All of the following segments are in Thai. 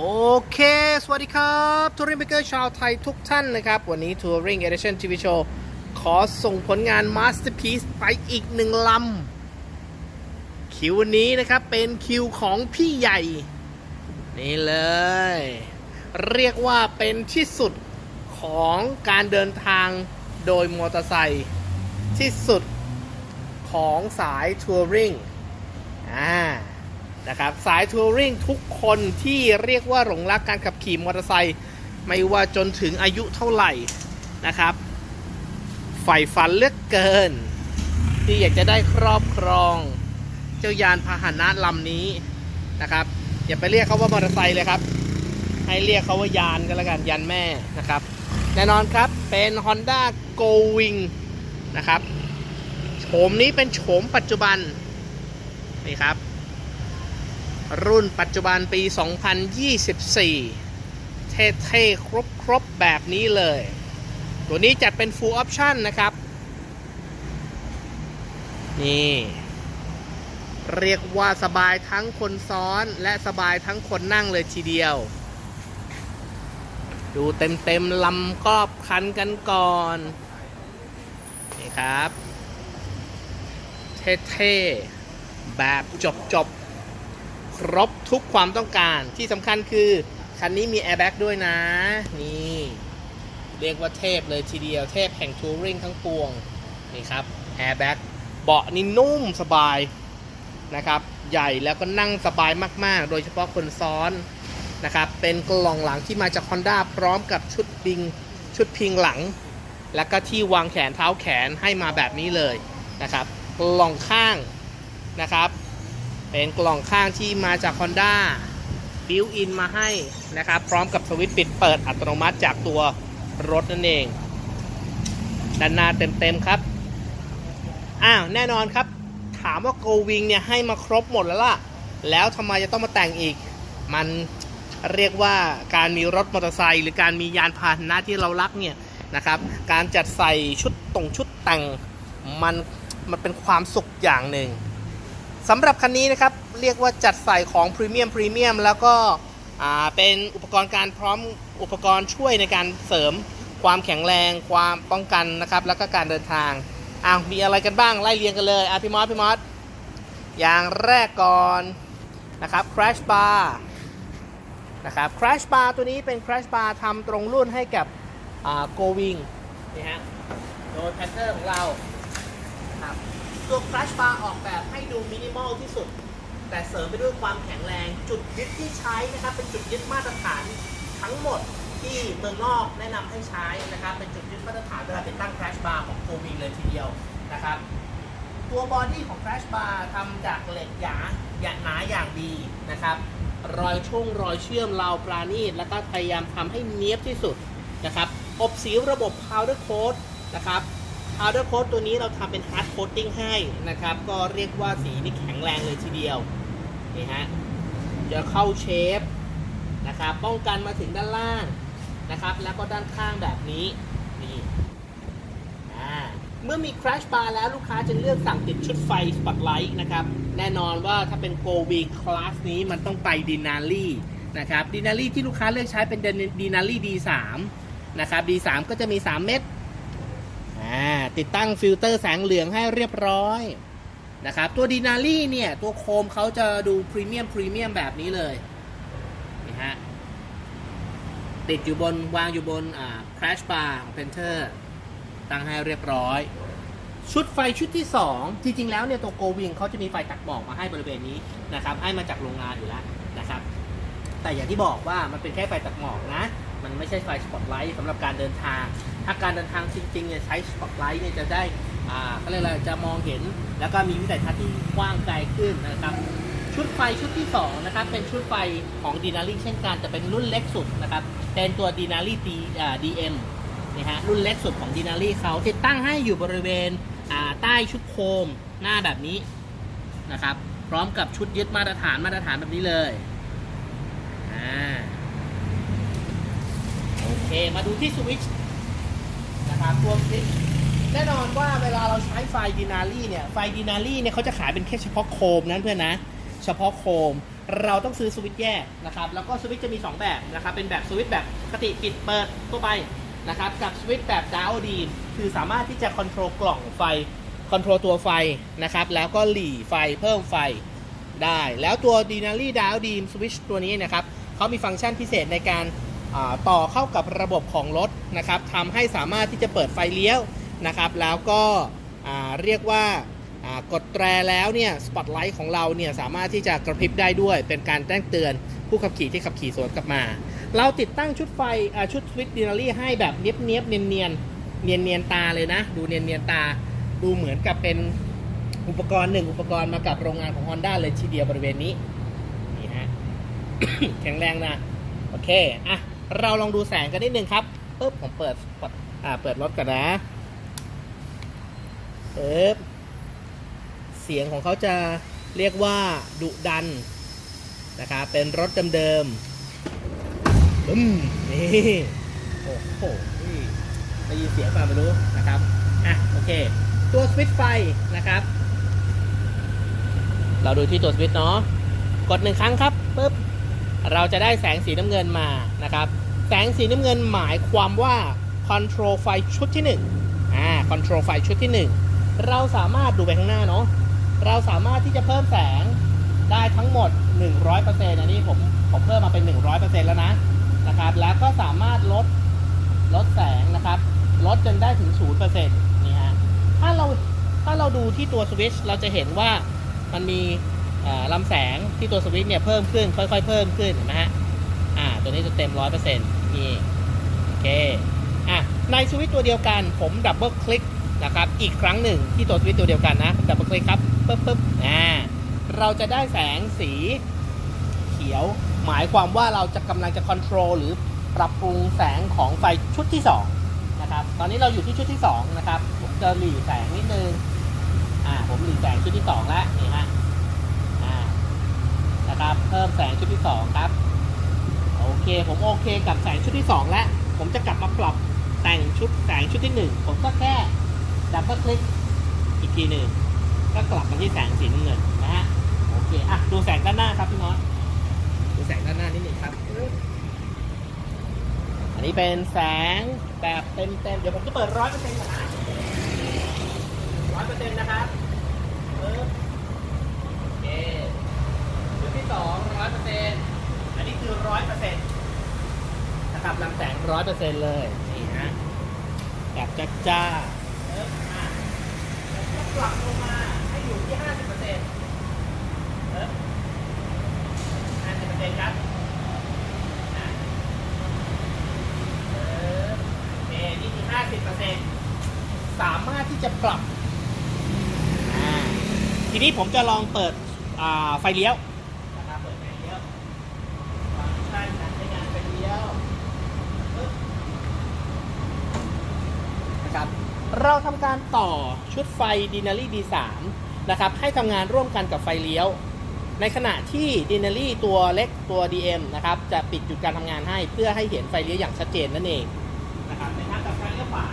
โอเค สวัสดีครับทัวริงเบเกอร์ชาวไทยทุกท่านนะครับ วันนี้ Touring Edition TV Show ขอส่งผลงาน Masterpiece ไปอีกหนึ่งลำ คิวนี้นะครับ เป็นคิวของพี่ใหญ่ นี่เลย เรียกว่าเป็นที่สุดของการเดินทางโดยมอเตอร์ไซค์ที่สุดของสายทัวริงอ่า นะครับสายทัวริงทุกคนที่เรียกว่าหลงรักการขับขี่มอเตอร์ไซค์ไม่ว่าจนถึงอายุเท่าไหร่นะครับใฝ่ฝันเลือกเกิน ที่อยากจะได้ครอบครอง เจ้ายานพาหนะลำนี้นะครับ อย่าไปเรียกเขาว่ามอเตอร์ไซค์เลยครับ ให้เรียกเขาว่ายานกันแล้วกันยานแม่นะครับ แน่นอนครับเป็น Honda Going นะครับโฉมนี้เป็นโฉมปัจจุบันนี่ครับ รุ่นปัจจุบันปี 2024 เท่ๆ ครบๆ แบบนี้เลย ตัวนี้จัดเป็น full option นะครับ นี่ เรียกว่าสบายทั้งคนซ้อนและสบายทั้งคนนั่งเลยทีเดียว ดูเต็มๆลำกรอบคันกันก่อน นี่ครับ เท่ๆ แบบจบๆ ครบทุกความต้องการที่สำคัญคือ คันนี้มีแอร์แบ็กด้วยนะ นี่ เรียกว่าเทพเลยทีเดียวเทพแห่งทัวริงทั้งปวง นี่ครับแอร์แบ็กเบาะนี่นุ่มสบายนะครับ ใหญ่แล้วก็นั่งสบายมาก ๆ โดยเฉพาะคนซ้อนนะครับ เป็นกล่องหลังที่มาจาก Honda พร้อมกับชุดพิงชุดพิงหลัง แล้วก็ที่วางแขนเท้าแขนให้มาแบบนี้เลยนะครับกล่องข้างนะครับ เป็นกล่องข้างที่มาจาก Honda บิวอินมาให้นะครับ พร้อมกับสวิตช์ปิดเปิดอัตโนมัติจากตัวรถนั่นเอง ด้านหน้าเต็มๆครับ อ้าว แน่นอนครับ ถามว่า Go Wing เนี่ยให้มาครบหมดแล้วล่ะ แล้วทำไมจะต้องมาแต่งอีก มันเรียกว่าการมีรถมอเตอร์ไซค์หรือการมียานพาหนะที่เรารักเนี่ยนะครับ การจัดใส่ชุดตรงชุดแต่งมันมันเป็นความสุขอย่างหนึ่ง สำหรับคันนี้นะครับ เรียกว่าจัดใส่ของพรีเมียมพรีเมียมแล้วก็เป็นอุปกรณ์การพร้อมอุปกรณ์ช่วยในการเสริมความแข็งแรงความป้องกันนะครับ แล้วก็การเดินทางอ้าวมีอะไรกันบ้างไล่เรียงกันเลยอะพี่มอสพี่มอสอย่างแรกก่อนนะครับ crash bar นะครับ crash bar ตัวนี้เป็น crash bar ทำตรงรุ่นให้กับ go wing นี่ฮะโดยแพทเทอร์ของเราครับ ตัว crash bar ออกแบบให้ดูมินิมอลที่สุด แต่เสริมไปด้วยความแข็งแรง จุดยึดที่ใช้นะครับ เป็นจุดยึดมาตรฐานทั้งหมดที่เมืองนอกแนะนำให้ใช้นะครับ เป็นจุดยึดมาตรฐานเวลาติดตั้ง crash bar ของโควิงเลยทีเดียวนะครับตัวบอดี้ของ crash bar ทำจากเหล็กหยาหยาหนาอย่างดีนะครับ รอยช่องรอยเชื่อมราวปราณีตแล้วก็พยายามทำให้เนียบที่สุดนะครับ อบสีระบบ powder coat นะครับ powder coat ตัวนี้เราทำเป็น hard coating ให้นะครับ ก็เรียกว่าสีนี่แข็งแรงเลยทีเดียว นี่ฮะ จะเข้าเชฟนะครับ ป้องกันมาถึงด้านล่างนะครับ แล้วก็ด้านข้างแบบนี้ นี่เมื่อมี crash bar แล้วลูกค้าจะเลือกสั่งติดชุดไฟ spotlight นะครับ แน่นอนว่าถ้าเป็น Go V Class นี้มันต้องไป Denali นะครับ Denali ที่ลูกค้าเลือกใช้เป็น Denali D3 นะครับ D3 ก็จะมี 3 เม็ด อ่าติดตั้งฟิลเตอร์แสงเหลืองให้เรียบร้อยนะครับตัวดีนารี่เนี่ยตัวโคมเขาจะดูพรีเมียมพรีเมียมแบบนี้เลยนี่ฮะติดอยู่บนวางอยู่บนอ่า crash bar ของ Panther ตั้งให้เรียบร้อย ชุดไฟชุดที่ 2 จริง ๆ แล้วเนี่ยตัวโกวิงเขาจะมีไฟตัดหมอกมาให้บริเวณนี้นะครับให้มาจากโรงงานอยู่แล้วนะครับ แต่อย่างที่บอกว่ามันเป็นแค่ไฟตัดหมอกนะ มันไม่ใช่ไฟสปอตไลท์สำหรับการเดินทาง ถ้าการเดินทางจริงๆเนี่ยใช้สปอตไลท์เนี่ยจะได้อ่าเขาเรียกอะไรจะมองเห็น แล้วก็มีวิสัยทัศน์ที่กว้างไกลขึ้นนะครับ ชุดไฟชุดที่2นะครับเป็นชุดไฟของดีนารีเช่นกันจะเป็นรุ่นเล็กสุดนะครับเป็นตัวดีนารีดีอ่าดีเอ็มนี่ฮะรุ่นเล็กสุดของดีนารีเขาติดตั้งให้อยู่บริเวณอ่าใต้ชุดโคมหน้าแบบนี้นะครับ พร้อมกับชุดยึดมาตรฐานมาตรฐานแบบนี้เลยอ่าโอเคมาดูที่สวิตช์ นะครับตัวสวิตช์แน่นอนว่าเวลาเราใช้ไฟดินารี่เนี่ยไฟดินารี่เนี่ยเขาจะขายเป็นแค่เฉพาะโคมนั้นเพื่อนนะ เฉพาะโคมเราต้องซื้อสวิตช์แยกนะครับแล้วก็สวิตช์จะมี 2 แบบนะครับเป็นแบบสวิตช์แบบปกติปิดเปิดทั่วไปนะครับกับสวิตช์แบบดาวดีมคือสามารถที่จะคอนโทรลกล่องไฟคอนโทรลตัวไฟนะครับแล้วก็หลีไฟเพิ่มไฟได้ แล้วตัว d i n a r y d i o d e a m Switch ตัวนี้นะครับเขามีฟังก์ชันพิเศษในการ ต่อเข้ากับระบบของรถนะครับทำให้สามารถที่จะเปิดไฟเลี้ยวนะครับ แล้วก็เรียกว่ากดแตรแล้วเนี่ยสปอตไลท์ของเราเนี่ยสามารถที่จะกระพริบได้ด้วย เป็นการแจ้งเตือนผู้ขับขี่ที่ขับขี่สวนกลับมา เราติดตั้งชุดไฟชุดสวิตดินารี่ให้แบบเนียบเนียบเนียนเนียนเนียนเนียนตาเลยนะ ดูเนียนเนียนตาดูเหมือนกับเป็นอุปกรณ์หนึ่งอุปกรณ์มากับโรงงานของ Honda เลยทีเดียวบริเวณนี้นี่ฮะแข็งแรงนะ โอเค อะ เราลองดูแสงกันนิดนึงครับปึ๊บผมเปิดปดอ่าเปิดรถก่อนนะปึ๊บเสียงของเขาจะเรียกว่าดุดันนะครับเป็นรถเดิมๆบึ้มนี่โอ้โหได้ยินเสียงป่ะไม่รู้นะครับอะโอเค ตัวสวิตช์ไฟนะครับ เราดูที่ตัวสวิตช์เนาะกดหนึ่งครั้งครับปุ๊บ เราจะได้แสงสีน้ำเงินมานะครับ แสงสีน้ำเงินหมายความว่า Control ไฟชุดที่1อ่า Control ไฟชุดที่ 1 เราสามารถดูไปข้างหน้าเนาะเราสามารถที่จะเพิ่มแสงได้ทั้งหมด 100%อันนี้ผมผมเพิ่มมาเป็น 100%แล้วนะนะครับ แล้วก็สามารถลดลดแสงนะครับลดจนได้ถึง 0%นี่ฮะถ้าเราถ้าเราดูที่ตัวสวิตช์เราจะเห็นว่ามันมี ลำแสงที่ตัวสวิตช์เนี่ยเพิ่มขึ้นค่อย ๆ เพิ่มขึ้นนไหมฮะอ่าตัวนี้จะเต็ม100%นี่โอเคอะในสวิตช์ตัวเดียวกันผมดับเบิลคลิกนะครับอีกครั้งหนึ่งที่ตัวสวิตช์ตัวเดียวกันนะผมดับเบิลคลิกครับปึ๊บปึ๊บอ่าเราจะได้แสงสีเขียว หมายความว่าเราจะกำลังจะคอนโทรลหรือปรับปรุงแสงของไฟชุดที่2นะครับตอนนี้เราอยู่ที่ชุดที่2นะครับผมจะหลีแสงนิดนึงอ่าผมหลีแสงชุดที่2แล้วนี่ฮะ นะครับ เพิ่มแสงชุดที่ 2 ครับ โอเค ผมโอเคกับแสงชุดที่ 2 แล้ว ผมจะกลับมาปรับแต่งชุดแสงชุดที่ 1 ผมก็แค่ดับเบิลคลิกอีกทีหนึ่งก็กลับมาที่แสงสีน้ำเงินนะฮะ โอเค อะ ดูแสงด้านหน้าครับพี่น้อยดูแสงด้านหน้านิดหนึ่งครับ อันนี้เป็นแสงแบบเต็มเต็มๆเดี๋ยวผมจะเปิดร้อยเปอร์เซ็นต์ก่อนนะร้อยเปอร์เซ็นต์นะครับปึ๊บโอเคชุด ที่สองร้อยเปอร์เซ็นต์อันนี้คือร้อยเปอร์เซ็นต์นะครับลำแสงร้อยเปอร์เซ็นต์เลยนี่ฮะแบบจ้าจ้าๆปึ๊บอะปรับลงมาให้อยู่ที่50%เออ50%ครับอะเออโอเครับนี่คือ50%สามารถที่จะปรับ ทีนี้ผมจะลองเปิดไฟเลี้ยวนะครับเปิดไฟเลี้ยวฟังก์ชันการใช้งานไฟเลี้ยวปึ๊บ นะครับ เราทำการต่อชุดไฟ d i n a r y D3 นะครับ ให้ทำงานร่วมกันกับไฟเลี้ยว ในขณะที่ d i n a r y ตัวเล็กตัว DM นะครับ จะปิดหยุดการทำงานให้เพื่อให้เห็นไฟเลี้ยวอย่างชัดเจนนั่นเองนะครับในทางกับไฟเลี้ยวขวา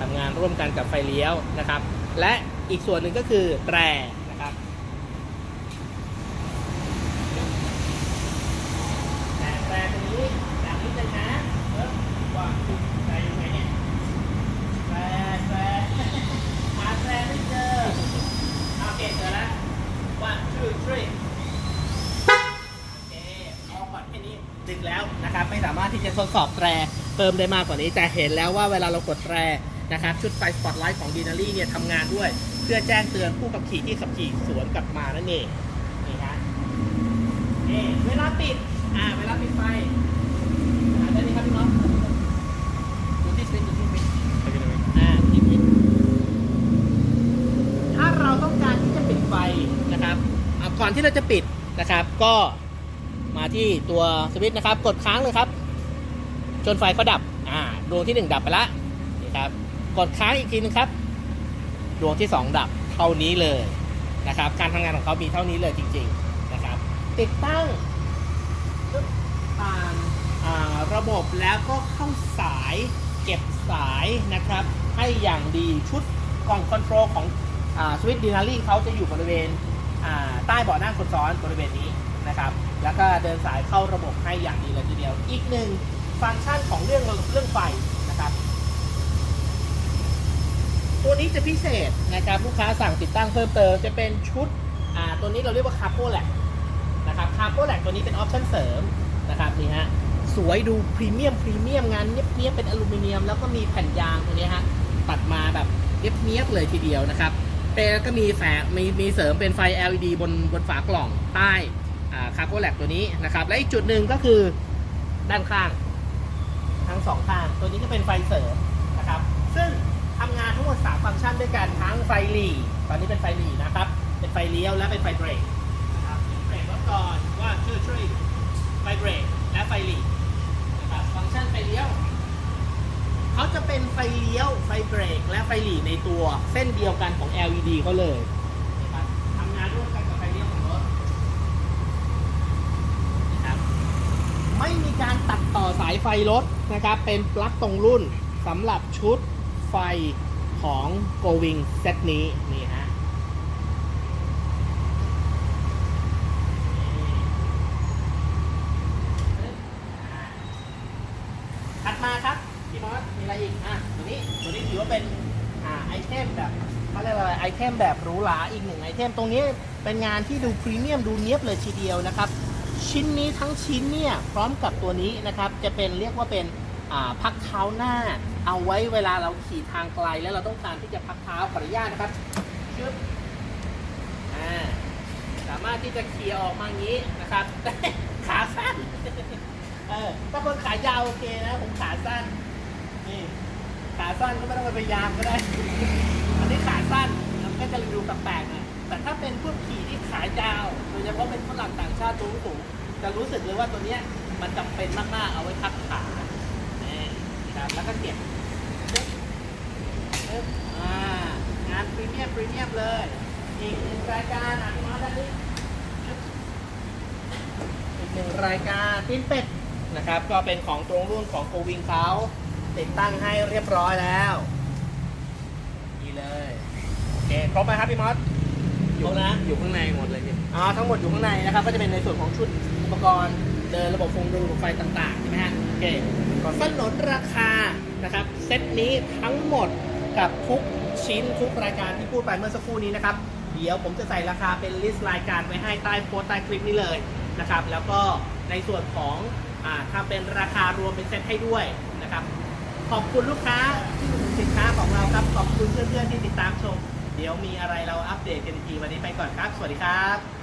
ทำงานร่วมกันกับไฟเลี้ยวนะครับ และอีกส่วนหนึ่งก็คือแตรนะครับ แต่แปลตรงนี้อย่างนี้เลยนะเออว่าคุณแปลยังไงเนี่ยแปลแปลหาแปลไม่เจอโอเคเจอแล้ว one two three โอเคพอก่อนแค่นี้ดึกแล้วนะครับ ไม่สามารถที่จะทดสอบแตรเพิ่มได้มากกว่านี้ แต่เห็นแล้วว่าเวลาเรากดแตรนะครับ ชุดไฟสปอตไลท์ของดีนารี่เนี่ยทำงานด้วย เพื่อแจ้งเตือนผู้ขับขี่ที่ขับขี่สวนกลับมานั่นเองนี่ฮะนี่เวลาปิด อ่า เวลาปิดไฟอ่าได้ไหมครับพี่น้องดูที่สวิตช์ดูที่สวิตช์อ่าที่สวิตช์ถ้าเราต้องการที่จะปิดไฟนะครับอ่า ก่อนที่เราจะปิดนะครับ ก็มาที่ตัวสวิตช์นะครับ กดค้างเลยครับ จนไฟเขาดับอ่าดวงที่หนึ่งดับไปละนี่ครับกดค้างอีกทีนึงครับดวงที่สองดับเท่านี้เลยนะครับ การทำงานของเขามีเท่านี้เลยจริง ๆนะครับ ติดตั้งผ่านระบบแล้วก็เข้าสายเก็บสายนะครับ ให้อย่างดีชุดกล่องคอนโทรลของสวิตช์ดินารี่เขาจะอยู่บริเวณ ใต้เบาะนั่งคนซ้อนบริเวณนี้นะครับ แล้วก็เดินสายเข้าระบบให้อย่างดีเลยทีเดียว อีกหนึ่งฟังก์ชันของเรื่องเรื่องไฟนะครับ ตัวนี้จะพิเศษนะครับลูกค้าสั่งติดตั้งเพิ่มเติมจะเป็นชุดอ่าตัวนี้เราเรียกว่าคาร์โปแลกนะครับคาร์โปแลกตัวนี้เป็นออปชั่นเสริมนะครับนี่ฮะสวยดูพรีเมียมพรีเมียมงานเนี้ยบๆเป็นอลูมิเนียม แล้วก็มีแผ่นยางตัวนี้ฮะตัดมาแบบเนี้ยบๆเลยทีเดียวนะครับ เป็นก็มีแฝงมีมีเสริมเป็นไฟ LED บนบนฝากล่องใต้คาร์โปแลกตัวนี้นะครับ และอีกจุดหนึ่งก็คือด้านข้าง ทั้งสองข้าง ตัวนี้ก็เป็นไฟเสริมนะครับ ซึ่งทำงานทั้งหมด 3 ฟังก์ชันด้วยกันทั้งไฟหลีตอนนี้เป็นไฟหลีนะครับ เป็นไฟเลี้ยวและเป็นไฟเบรกนะครับเบรกรถก่อนว่าช่วยช่วยไฟเบรกและไฟหลีนะครับฟังก์ชันไฟเลี้ยว เขาจะเป็นไฟเลี้ยว ไฟเบรก และไฟหลีในตัว เส้นเดียวกันของ LED เขาเลยนะครับทำงานร่วมกันกับไฟเลี้ยวของรถนะครับไม่มีการตัดต่อสายไฟรถนะครับ เป็นปลั๊กตรงรุ่นสำหรับชุดไฟของ Go Wing เซตนี้นี่ฮะถัดมาครับ พี่มอสมีอะไรอีก อะ ตัวนี้ ตัวนี้ถือว่าเป็น อ่า ไอเทมแบบเขาเรียกว่าอะ ไรไอเทมแบบหรูหราอีกหนึ่งไอเทมตรงนี้เป็นงานที่ดูพรีเมียมดูเนียบเลยทีเดียวนะครับ ชิ้นนี้ทั้งชิ้นเนี่ยพร้อมกับตัวนี้นะครับ จะเป็นเรียกว่าเป็นพักเท้าหน้า เอาไว้เวลาเราขี่ทางไกลแล้วเราต้องการที่จะพักเท้าขออนุญาตนะครับชึบสามารถที่จะขี่ออกมางี้นะครับ ขาสั้นเออถ้าคนขายาวโอเคนะผมขาสั้นนี่ขาสั้นก็ไม่ต้องไปพยายามก็ได้ อันนี้ขาสั้น ก็จะดูแปลกๆหน่อยแต่ถ้าเป็นพวกขี่ที่ขายาวโดยเฉพาะเป็นฝรั่งต่างชาติตัวสูงจะรู้สึกเลยว่าตัวเนี้ยมันจำเป็นมากๆเอาไว้ทับขานี่นะครับแล้วก็เก็บปึ๊บปึ๊บอ่างานพรีเมียมพรีเมียมเลย อีกหนึ่งรายการอะมาด้านนี้ชึบอีกหนึ่งรายการปิ้นเป็ดนะครับ ก็เป็นของตรงรุ่นของโกวิงเขาติดตั้งให้เรียบร้อยแล้ว เคครบไหมครับพี่มอสครบนะอยู่ข้างในหมดเลยพี่อ๋อทั้งหมดอยู่ข้างในนะครับ ก็จะเป็นในส่วนของชุดอุปกรณ์เดินระบบฟงดูระบบไฟต่างๆใช่ไหมฮะโอเคสนนราคานะครับเซตนี้ทั้งหมดกับทุกชิ้นทุกรายการที่พูดไปเมื่อสักครู่นี้นะครับเดี๋ยวผมจะใส่ราคาเป็นลิสต์รายการไว้ให้ใต้โพสต์ใต้คลิปนี้เลยนะครับ แล้วก็ในส่วนของอ่าทำเป็นราคารวมเป็นเซตให้ด้วยนะครับ ขอบคุณลูกค้าที่อุดหนุนสินค้าของเราครับ ขอบคุณเพื่อนๆที่ติดตามชม เดี๋ยวมีอะไรเราอัปเดตกันอีกทีวันนี้ไปก่อนครับ สวัสดีครับ